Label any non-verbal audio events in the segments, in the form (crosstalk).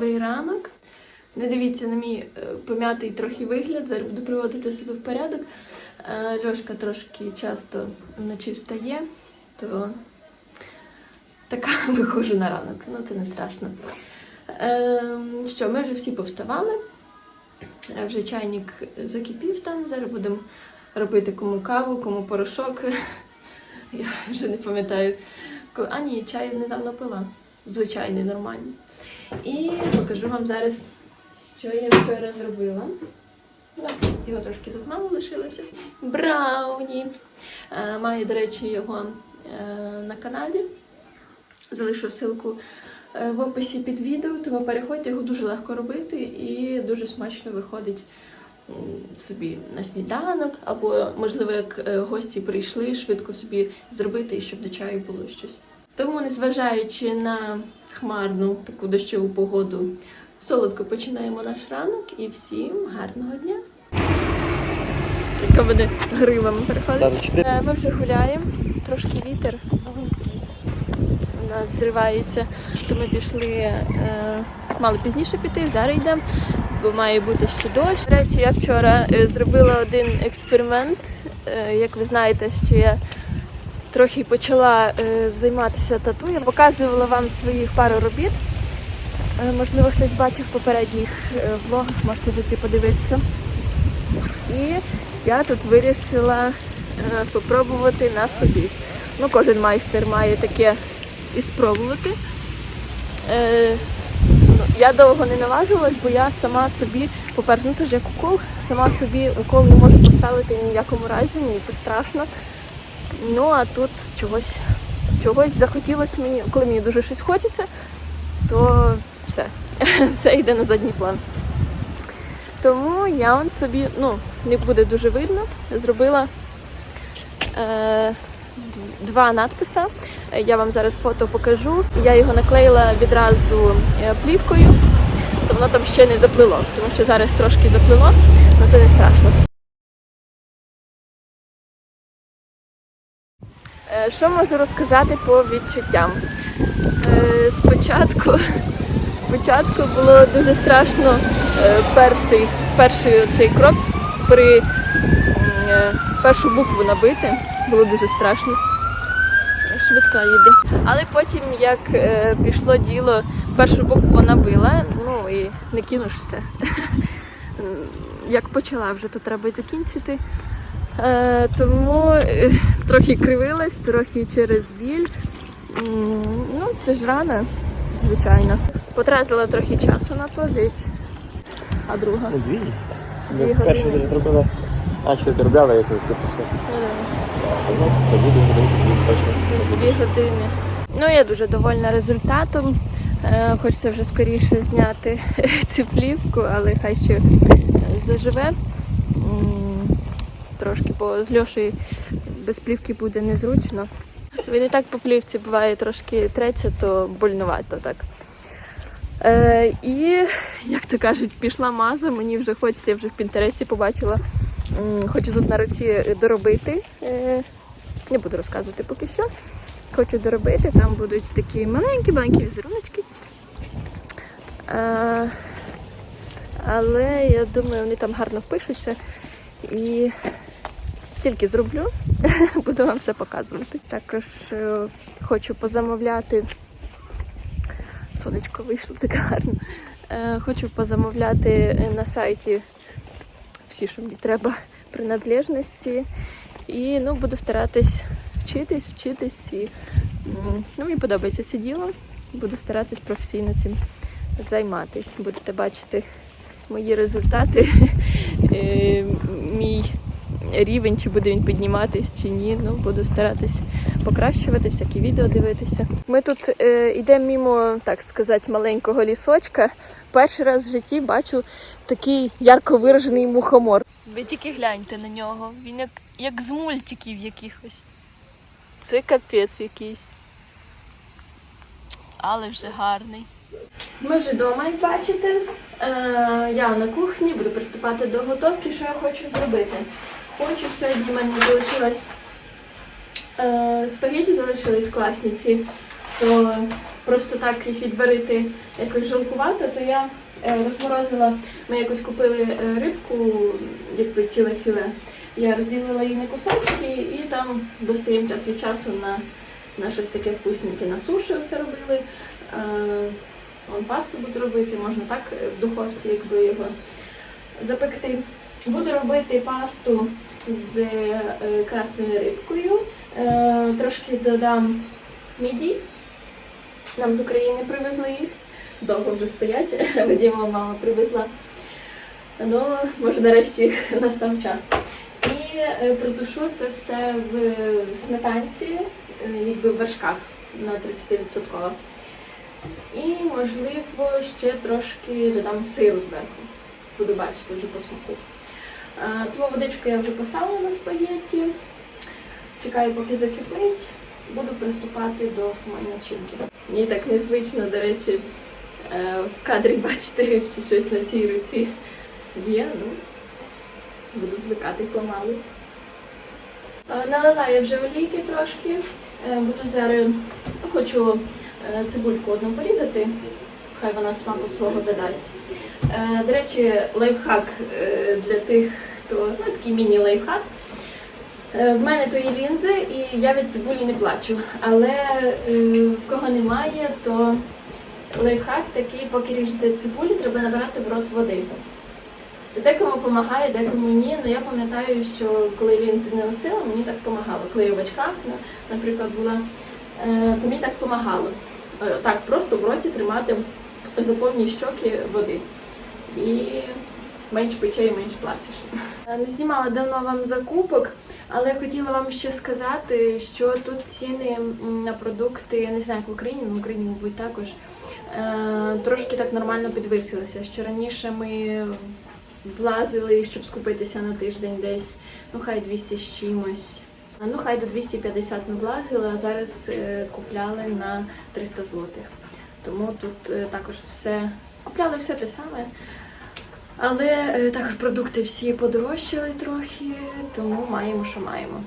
Добрий ранок. Не дивіться на мій е, пом'ятий трохи вигляд, зараз буду приводити себе в порядок. Е, Льошка трошки часто вночі встає, то така (laughs) виходжу на ранок. Ну, це не страшно. Е, Що, ми вже всі повставали. Е, Вже чайник закипів там. Зараз будемо робити кому каву, кому порошок. (laughs) Я вже не пам'ятаю. А ні, чай недавно пила. Звичайний, нормальний. І покажу вам зараз, що я вчора зробила. Його трошки тут мало лишилося. Брауні. Е, Маю, до речі, його е, на каналі. Залишу ссылку е, в описі під відео, тому переходьте, його дуже легко робити і дуже смачно виходить собі на сніданок, або, можливо, як гості прийшли, швидко собі зробити, щоб до чаю було щось. Тому, незважаючи на хмарну таку дощову погоду, солодко починаємо наш ранок і всім гарного дня. Яка буде гривами переходить. Е, Ми вже гуляємо, трошки вітер у нас зривається, то ми пішли, е, мали пізніше піти, зараз йдемо, бо має бути ще дощ. До речі, я вчора е, зробила один експеримент. Е, Як ви знаєте, що я трохи почала е, займатися тату. Я показувала вам своїх пару робіт. Е, Можливо, хтось бачив в попередніх е, влогах, можете зайти подивитися. І я тут вирішила попробувати на собі. Ну, кожен майстер має таке і спробувати. Ну, я довго не наважувалась, бо я сама собі, по-перше, ну це ж як укол, сама собі укол не можу поставити ні в якому разі, мені це страшно. Ну а тут чогось, чогось захотілося мені, коли мені дуже щось хочеться, то все, (laughs) все йде на задній план. Тому я он собі, ну, не буде дуже видно, зробила е, два надписи. Я вам зараз фото покажу. Я його наклеїла відразу е, плівкою, то воно там ще не заплило, тому що зараз трошки заплило, але це не страшно. Що можу розказати по відчуттям? Е, Спочатку, (laughs) спочатку було дуже страшно е, перший, перший цей крок при е, першу букву набити. Було дуже страшно. Швидка їде. Але потім, як е, пішло діло, першу букву набила, ну і не кинушся. (laughs) Як почала вже, то треба й закінчити. Е, тому е, трохи кривилась, трохи через біль. М, Ну, це ж рано, звичайно. Потратила трохи часу на то десь. А друга? Ну, дві. Дві Ми години. десь зробила. А що ти робила, як ви все? Ну, да. Ну, тоді дві години, Десь дві години. Ну, я дуже довольна результатом. Е, Хочеться вже скоріше зняти (laughs) цю плівку, але хай ще заживе. Трошки, бо з Льошею без плівки буде незручно. Він і так по плівці буває трошки треться, то больнувато так. Е, і, як то кажуть, пішла маза, мені вже хочеться, я вже в Пінтересті побачила. Хочу тут на руці доробити. Е, не буду розказувати поки що. Хочу доробити, там будуть такі маленькі-маленькі візеруночки. А, але я думаю, вони там гарно впишуться. І тільки зроблю, (laughs) буду вам все показувати. Також е, хочу позамовляти. Сонечко вийшло так гарно. Е, хочу позамовляти е, на сайті всі, що мені треба, принадлежності. І ну, буду старатись вчитись, вчитись. І, ну, мені подобається це діло. Буду старатись професійно цим займатись. Будете бачити мої результати, (laughs) мій рівень, чи буде він підніматись, чи ні. Ну, буду старатись покращувати, всякі відео дивитися. Ми тут е, йдемо мімо, так сказати, маленького лісочка. Перший раз в житті бачу такий ярко виражений мухомор. Ви тільки гляньте на нього. Він як, як з мультиків якихось. Це капець якийсь. Але вже гарний. Ми вже вдома, як бачите. Е, я на кухні буду приступати до готовки, що я хочу зробити. Хочу сьогодні в мене залишилось е, спагеті залишились класні ці, то просто так їх відварити якось жалкувато, то я е, розморозила, ми якось купили е, рибку, якби ціле філе. Я розділила її на кусочки і там достаємо час від часу на, на щось таке вкусненьке. На суші це робили. Е, Вон пасту буду робити, можна так в духовці, якби його запекти. Буду робити пасту з е, красною рибкою. Е, трошки додам міді. Нам з України привезли їх. Довго вже стоять. (laughs) Вадима мама привезла. Ну, може, нарешті (laughs) настав час. І е, протушу це все в сметанці, якби в вершках на 30%. І, можливо, ще трошки додам сиру зверху. Буду бачити вже по смаку. А, Тому водичку я вже поставила на спагетті. Чекаю, поки закипить. Буду приступати до самої начинки. Мені так незвично, до речі, е, в кадрі бачити, що щось на цій руці є. Ну, буду звикати помалу. Е, Налила я вже олійки трошки. Е, Буду зараз хочу е, цибульку одну порізати, хай вона смаку свого додасть. Е, До речі, лайфхак е, для тих, такий міні-лайфхак. Е, В мене то є лінзи, і я від цибулі не плачу. Але е, в кого немає, то лайфхак такий, поки ріжете цибулю, треба набирати в рот води. Декому допомагає, декому ні. Ну я пам'ятаю, що коли лінзи не носила, мені так допомагало. Коли я в очках, наприклад, була, е, то мені так допомагало. Так, просто в роті тримати за повні щоки води. І менш пече, менш плачеш. Е, Не знімала давно вам закупок, але хотіла вам ще сказати, що тут ціни на продукти, я не знаю, як в Україні, в Україні, мабуть, також. е, Трошки так нормально підвисилися. Що раніше ми влазили, щоб скупитися на тиждень десь, ну хай 200 з чимось. Ну, хай до 250 ми влазили, а зараз е, купляли на 300 злотих. Тому тут також все купляли все те саме. Але е, також продукти всі подорожчали трохи, тому маємо, що маємо.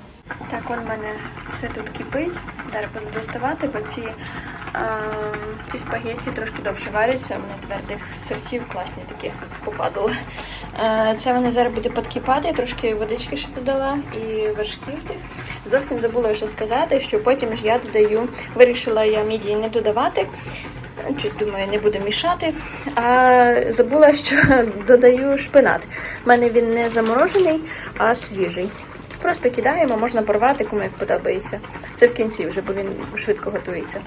Так, он мене все тут кипить. Зараз буду доставати, бо ці, е, ці спагетті трошки довше варяться. Вони твердих сортів класні такі попадали. Е, це вони зараз буде підкипати, я трошки водички ще додала і вершків тих. Зовсім забула ще сказати, що потім ж я додаю, вирішила я мідії не додавати. Щось думаю, не буду мішати. А забула, що (laughs) додаю шпинат. У мене він не заморожений, а свіжий. Просто кидаємо, можна порвати, кому як подобається. Це в кінці вже, бо він швидко готується.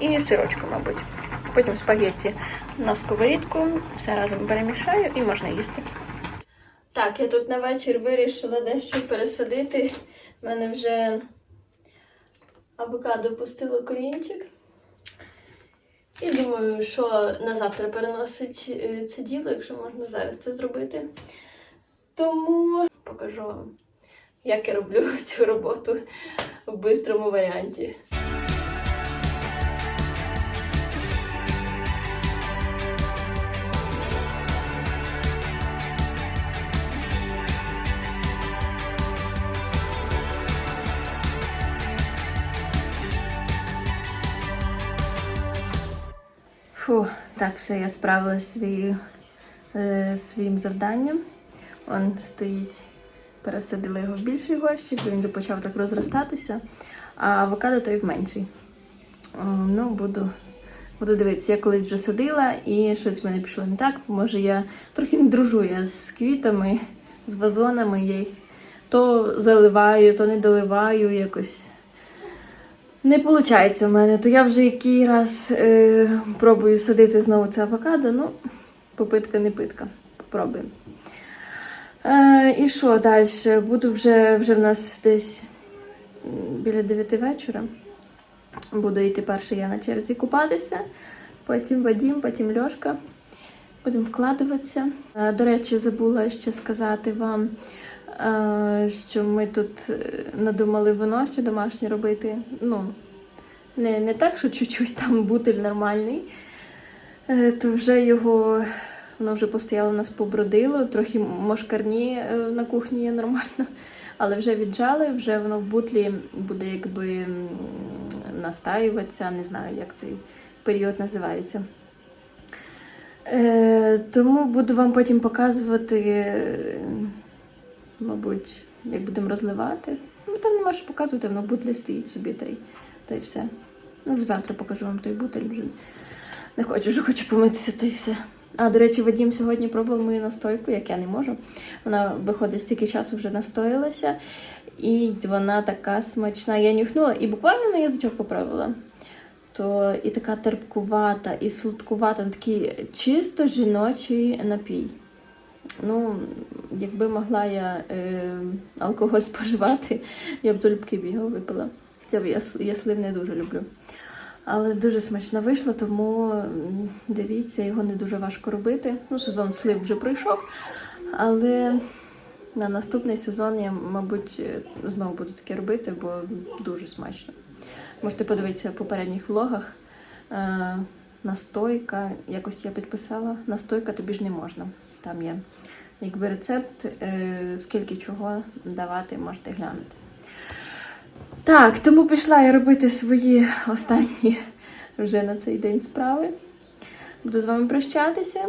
І сирочку, мабуть. Потім спагетті на сковорідку, все разом перемішаю і можна їсти. Так, я тут на вечір вирішила дещо пересадити. У мене вже авокадо пустило корінчик. І думаю, що на завтра переносить е, це діло, якщо можна зараз це зробити. Тому покажу вам, як я роблю (laughs) цю роботу в бистрому варіанті. Фу, так, все, я справилася свої, е, своїм завданням. Он стоїть, пересадила його в більший горщик, він вже почав так розростатися, а авокадо той в менший. О, ну, буду, буду дивитися, я колись вже садила і щось в мене пішло не так. Може, я трохи не дружу я з квітами, з вазонами, я їх то заливаю, то не доливаю якось. Не виходить у мене, то я вже який раз е, пробую садити знову це авокадо, ну, попитка не питка. Попробуємо. Е, і що далі? Буду вже, вже в нас десь біля 9 вечора. Буду йти перше я на черзі купатися, потім Вадім, потім Льошка. Будемо вкладуватися. Е, До речі, забула ще сказати вам, що ми тут е, надумали вино ще домашнє робити. Ну, не, не так, що чуть-чуть там бутиль нормальний, е, то вже його, воно вже постояло нас побродило, трохи мошкарні е, на кухні є нормально, але вже віджали, вже воно в бутлі буде якби настаюватися, не знаю, як цей період називається. Е, тому буду вам потім показувати, е, мабуть, як будемо розливати. Ну, там нема що показувати, воно бутля стоїть собі та й, та й все. Ну, вже завтра покажу вам той бутель вже. Не хочу, вже хочу помитися та й все. А, до речі, Вадім сьогодні пробував мою настойку, як я не можу. Вона виходить стільки часу вже настоялася, і вона така смачна. Я нюхнула і буквально на язичок поправила. То і така терпкувата, і сладкувата, такий чисто жіночий напій. Ну, якби могла я е, алкоголь споживати, я б залюбки бігав випила. Хоча б я, я слив не дуже люблю. Але дуже смачно вийшло, тому дивіться, його не дуже важко робити. Ну, сезон слив вже пройшов, але на наступний сезон я, мабуть, е, знову буду таке робити, бо дуже смачно. Можете подивитися в попередніх влогах. Е, настойка, якось я підписала, настойка тобі ж не можна. Там є якби рецепт, е, скільки чого давати, можете глянути. Так, тому пішла я робити свої останні вже на цей день справи. Буду з вами прощатися.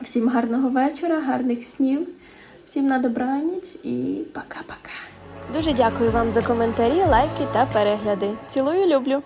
Всім гарного вечора, гарних снів, всім на добраніч і пока-пока. Дуже дякую вам за коментарі, лайки та перегляди. Цілую, люблю!